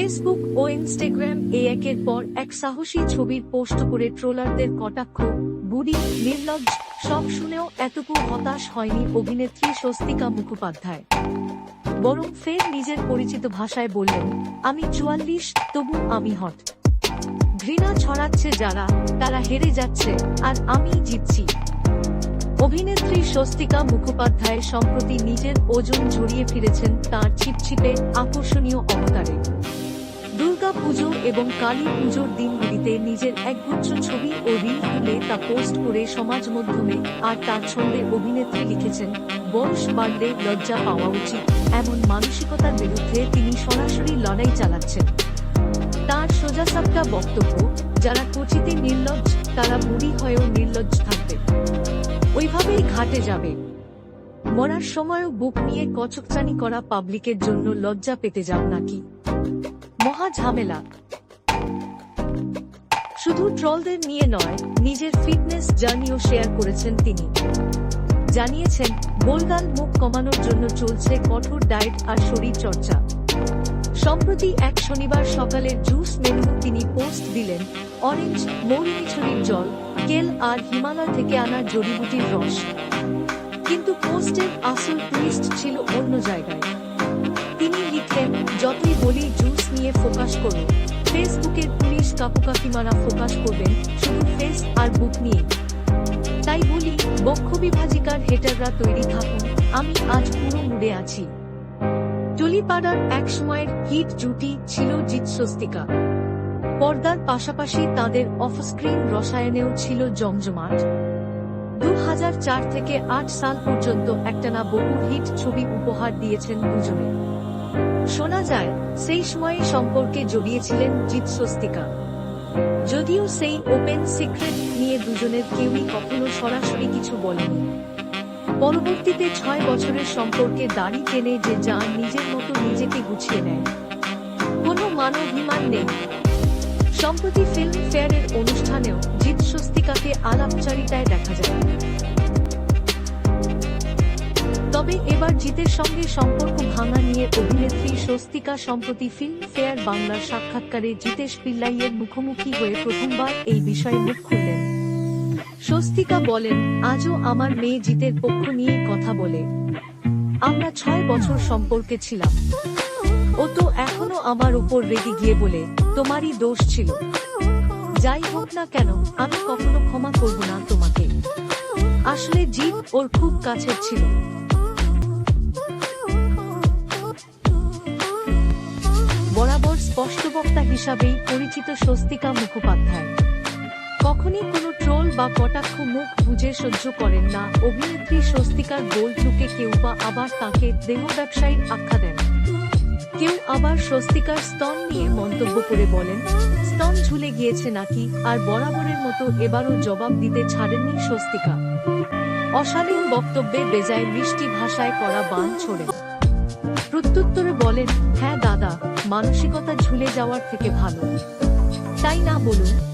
Facebook ও Instagram এ একের পর এক সাহসী ছবির পোস্ট করে ট্রোলারদের কটাক্ষ, বুড়ি, নির্লজ্জ, সব শুনেও এতটুকু হতাশ হয়নি অভিনেত্রী স্বস্তিকা মুখোপাধ্যায়। বরং ফের নিজের পরিচিত ভাষায় বললেন, আমি চুয়াল্লিশ, তবু আমি হট। ঘৃণা ছড়াচ্ছে যারা, তারা হেরে যাচ্ছে, আর আমি জিতছি। অভিনেত্রী স্বস্তিকা মুখোপাধ্যায় সম্প্রতি নিজের ওজন ঝরিয়ে ফিরেছেন তার ছিপছিপে আকর্ষণীয় অবতারে। পুজো এবং কালী পুজোর দিনগুলিতে নিজের একগুচ্ছ ছবি ও রিল তুলে তা পোস্ট করে সমাজ মাধ্যমে, আর তার ছন্দে অভিনেত্রী লিখেছেন, বয়স বাড়লে লজ্জা পাওয়া উচিত। এমন মানসিকতার বিরুদ্ধে তিনি সরাসরি লড়াই চালাচ্ছেন। তার সোজাসাপটা বক্তব্য, যারা কোচিতে নির্লজ্জ, তারা বুড়ি হয়েও নির্লজ্জ থাকবে। ওইভাবেই ঘাটে যাবে। মরার সময়ও বুক নিয়ে কচকচানি করা পাবলিকের জন্য লজ্জা পেতে যাও নাকি? মহা ঝামেলা। শুধু ট্রলদের নিয়ে নয়, নিজের ফিটনেস জার্নিও শেয়ার করেছেন তিনি। জানিয়েছেন, গোলগাল মুখ কমানোর জন্য চলছে কঠোর ডায়েট আর শরীর চর্চা। সম্প্রতি এক শনিবার সকালের জুস মেনু তিনি পোস্ট দিলেন, অরেঞ্জ মৌরিমিছড়ির জল, কেল আর হিমালয় থেকে আনা জড়িবুটির রস। কিন্তু পোস্টের আসল টুইস্ট ছিল অন্য জায়গায়। তিনি লিখলেন, যতই বলি জুস নিয়ে ফোকাস করুন ফেসবুকের পুলিশ কাকুকাকিমারা ফোকাস করবেন শুধু ফেস আর বুক নিয়ে। তাই বলি বক্ষ বিভাজিকার হেটাররা তৈরি থাকুন, আমি আজ পুরো মুডে আছি। টলিপাড়ার এক সময়ের হিট জুটি ছিল জিৎ স্বস্তিকা। পর্দার পাশাপাশি তাদের অফস্ক্রিন রসায়নেও ছিল জমজমাট। দু হাজার চার থেকে আট সাল পর্যন্ত একটানা বহু হিট ছবি উপহার দিয়েছেন দুজনে। শোনা যায়, সেই সময়ে সম্পর্কে জড়িয়েছিলেন জিৎ স্বস্তিকা। যদিও সেই ওপেন সিক্রেট নিয়ে দুজনের কেউই কখনো সরাসরি কিছু বলেনি। পরবর্তীতে ছয় বছরের সম্পর্কে দাড়ি টেনে যে যা নিজের মতো নিজেকে গুছিয়ে নেয়। কোনো মানবিমান নেই। সম্প্রতি ফিল্ম ফেয়ারের অনুষ্ঠানেও জিৎ স্বস্তিকাকে আলাপচারিতায় দেখা যায়। তবে এবার জিতের সঙ্গে সম্পর্ক ভাঙা নিয়ে অভিনেত্রী স্বস্তিকা সম্প্রতি ফিল্ম ফেয়ার বাংলার সাক্ষাৎকারে জিতেশ পিল্লাইয়ের মুখোমুখি হয়ে প্রথমবার এই বিষয়ে মুখ খুললেন। স্বস্তিকা বলেন, আজও আমার মেয়ে জিতের পক্ষ নিয়ে কথা বলে। আমরা ছয় বছর সম্পর্কে ছিলাম। ও তো এখনও আমার উপর রেগে গিয়ে বলে, তোমারই দোষ ছিল। যাই হোক না কেন, আমি কখনো ক্ষমা করব না তোমাকে। আসলে জিৎ ওর খুব কাছের ছিল। বরাবর স্পষ্টবক্তা হিসাবেই পরিচিত স্বস্তিকা মুখোপাধ্যায়। কখনই কোনো ট্রোল বা কটাক্ষ মুখ বুঝে সহ্য করেন না অভিনেত্রী স্বস্তিকার গোল লুকে কেউ বা আবার তাকে দেহ ব্যবসায়ীর আখ্যা দেন। কেউ আবার স্বস্তিকার স্তন নিয়ে মন্তব্য করে বলেন, স্তন ঝুলে গিয়েছে নাকি? আর বরাবরের মতো এবারও জবাব দিতে ছাড়েননি স্বস্তিকা। অশালীন বক্তব্যে বেজায় মিষ্টি ভাষায় করা বান ছোড়েন। প্রত্যুত্তরে বলেন হ্যাঁ দাদা, মানসিকতা ঝুলে যাওয়ার থেকে ভালো। তাই না বলুন?